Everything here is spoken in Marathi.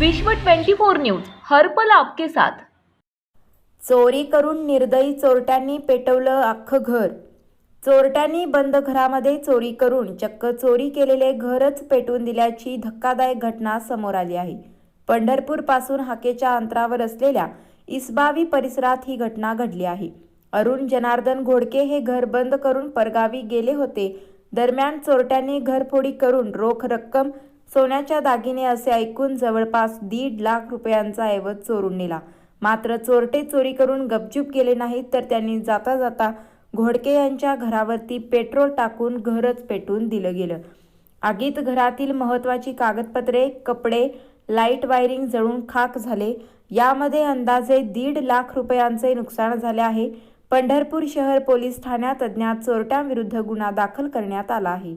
विश्व 24 न्यूज हर्पल आपके साथ. चोरी करून निर्दयी चोरट्यांनी पेटवलं अख्खं घर. चोरट्यांनी बंद घरामध्ये चोरी करून चक्क चोरी केलेले घरच पेटवून दिल्याची धक्कादायक घटना समोर आली आहे. पंढरपूरपासून हाकेच्या अंतरावर असलेल्या इसबावी परिसरात ही घटना घडली आहे. अरुण जनार्दन घोडके हे घर बंद करून परगावी गेले होते. दरम्यान चोरट्यांनी घरफोडी करून रोख रक्कम सोन्याच्या दागिने असे ऐकून जवळपास दीड लाख रुपयांचा ऐवज चोरून नेला. मात्र चोरटे चोरी करून गपचूप केले नाहीत तर त्यांनी जाता जाता घोडके यांच्या घरावरती पेट्रोल टाकून घरच पेटवून दिलं गेलं. आगीत घरातील महत्त्वाची कागदपत्रे कपडे लाइट वायरिंग जळून खाक झाले. यामध्ये अंदाजे दीड लाख रुपयांचे नुकसान झाले आहे. पंढरपूर शहर पोलीस ठाण्यात अज्ञात चोरट्यांविरुद्ध गुन्हा दाखल करण्यात आला आहे.